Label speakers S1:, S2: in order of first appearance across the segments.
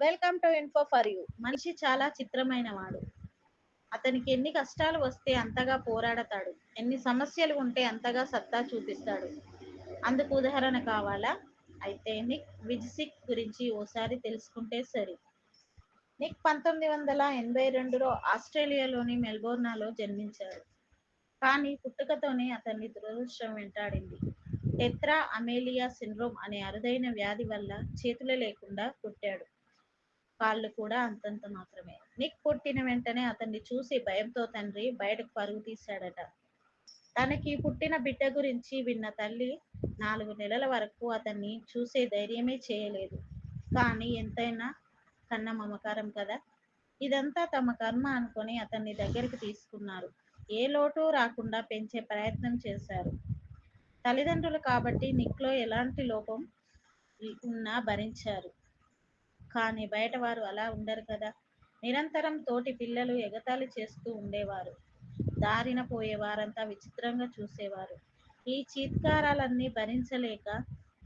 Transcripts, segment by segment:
S1: Welcome to info for you మనిషి చాలా చిత్రమైన వాడు అతనికి ఎన్ని కష్టాలు వస్తే అంతగా పోరాడతాడు. ఎన్ని సమస్యలు ఉంటే అంతగా సత్తా చూపిస్తాడు. అందుకు ఉదాహరణ కావాలా? అయితే నిక్ విజిసిక్ గురించి ఓసారి తెలుసుకుంటే సరి. నిక్ పంతొమ్మిది వందల ఎనభై రెండులో ఆస్ట్రేలియాలోని మెల్బోర్నాలో జన్మించాడు. కానీ పుట్టుకతోనే అతన్ని దురదృష్టం వెంటాడింది. టెత్రా అమేలియా సిండ్రోమ్ అనే అరుదైన వ్యాధి వల్ల చేతులు లేకుండా పుట్టాడు కాళ్ళు కూడా అంతంత మాత్రమే. నిక్ పుట్టిన వెంటనే అతన్ని చూసి భయంతో తండ్రి బయటకు పరుగు తీశాడట. తనకి పుట్టిన బిడ్డ గురించి విన్న తల్లి నాలుగు నెలల వరకు అతన్ని చూసే ధైర్యమే చేయలేదు. కానీ ఎంతైనా కన్న మమకారం కదా? ఇదంతా తమ కర్మ అనుకొని అతన్ని దగ్గరికి తీసుకున్నారు. ఏ లోటు రాకుండా పెంచే ప్రయత్నం చేశారు. తల్లిదండ్రులు కాబట్టి నిక్లో ఎలాంటి లోపం ఉన్నా భరించారు. కానీ బయట వారు అలా ఉండరు కదా. నిరంతరం తోటి పిల్లలు ఎగతాళి చేస్తూ ఉండేవారు. దారిన పోయేవారంతా విచిత్రంగా చూసేవారు. ఈ చీత్కారాలన్నీ భరించలేక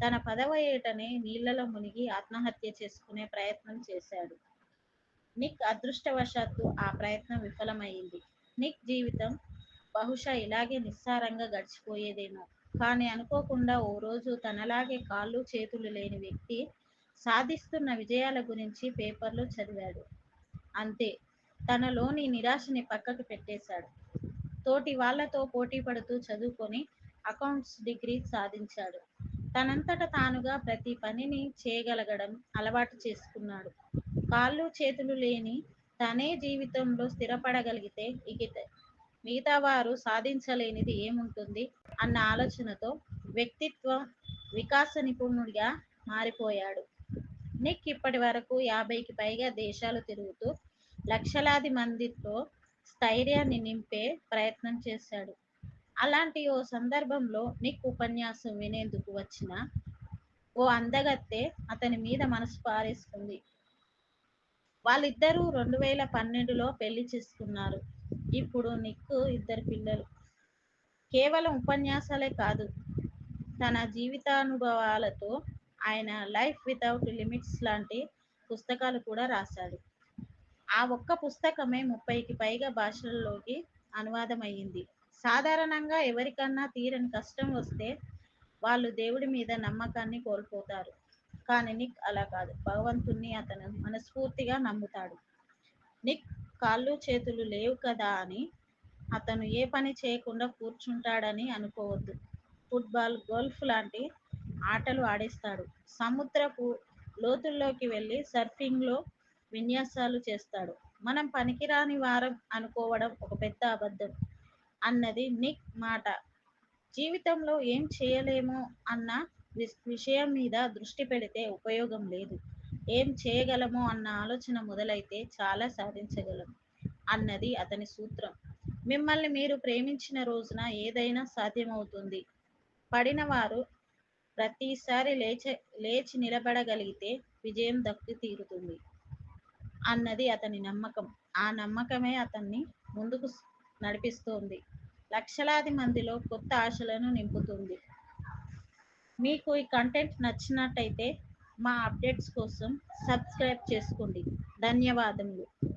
S1: తన పదవ ఏటనే నీళ్ళలో మునిగి ఆత్మహత్య చేసుకునే ప్రయత్నం చేశాడు. నిక్ అదృష్టవశాత్తు ఆ ప్రయత్నం విఫలమైంది. నిక్ జీవితం బహుశా ఇలాగే నిస్సారంగా గడిచిపోయేదేమో. కానీ అనుకోకుండా ఓ రోజు తనలాగే కాళ్ళు చేతులు లేని వ్యక్తి సాధిస్తున్న విజయాల గురించి పేపర్లో చదివాడు. అంతే తనలోని నిరాశని పక్కకు పెట్టేశాడు. తోటి వాళ్ళతో పోటీ పడుతూ చదువుకొని అకౌంట్స్ డిగ్రీ సాధించాడు. తనంతట తానుగా ప్రతి పనిని చేయగలగడం అలవాటు చేసుకున్నాడు. కాళ్ళు చేతులు లేని తనే జీవితంలో స్థిరపడగలిగితే ఇక మిగతా వారు సాధించలేనిది ఏముంటుంది అన్న ఆలోచనతో వ్యక్తిత్వం వికాస నిపుణుడిగా మారిపోయాడు. నిక్ ఇప్పటి వరకు యాభైకి పైగా దేశాలు తిరుగుతూ లక్షలాది మందితో స్థైర్యాన్ని నింపే ప్రయత్నం చేశాడు. అలాంటి ఓ సందర్భంలో నిక్ ఉపన్యాసం వినేందుకు వచ్చిన ఓ అందగత్తె అతని మీద మనసు పారేసుకుంది. వాళ్ళిద్దరూ రెండు వేల పన్నెండులో పెళ్ళి చేసుకున్నారు. ఇప్పుడు నిక్ ఇద్దరు పిల్లలు. కేవలం ఉపన్యాసాలే కాదు తన జీవితానుభవాలతో ఆయన లైఫ్ వితౌట్ లిమిట్స్ లాంటి పుస్తకాలు కూడా రాశాడు. ఆ ఒక్క పుస్తకమే ముప్పైకి పైగా భాషల్లోకి అనువాదమయ్యింది. సాధారణంగా ఎవరికన్నా తీరని కష్టం వస్తే వాళ్ళు దేవుడి మీద నమ్మకాన్ని కోల్పోతారు. కానీ నిక్ అలా కాదు. భగవంతుణ్ణి అతను మనస్ఫూర్తిగా నమ్ముతాడు. నిక్ కాళ్ళు చేతులు లేవు కదా అని అతను ఏ పని చేయకుండా కూర్చుంటాడని అనుకోవద్దు. ఫుట్బాల్ గోల్ఫ్ లాంటి ఆటలు ఆడిస్తాడు సముద్రపు లోతుల్లోకి వెళ్ళి సర్ఫింగ్లో విన్యాసాలు చేస్తాడు. మనం పనికిరాని వారం అనుకోవడం ఒక పెద్ద అబద్ధం అన్నది నిక్ మాట. జీవితంలో ఏం చేయలేమో అన్న విషయం మీద దృష్టి పెడితే ఉపయోగం లేదు. ఏం చేయగలమో అన్న ఆలోచన మొదలైతే చాలా సాధించగలం అన్నది అతని సూత్రం. మిమ్మల్ని మీరు ప్రేమించిన రోజున ఏదైనా సాధ్యమవుతుంది. పడిన వారు ప్రతిసారి లేచ లేచి నిలబడగలిగితే విజయం దక్కి తీరుతుంది అన్నది అతని నమ్మకం. ఆ నమ్మకమే అతన్ని ముందుకు నడిపిస్తోంది. లక్షలాది మందిలో కొత్త ఆశలను నింపుతుంది. మీకు ఈ కంటెంట్ నచ్చినట్టయితే మా అప్డేట్స్ కోసం సబ్స్క్రైబ్ చేసుకోండి. ధన్యవాదములు.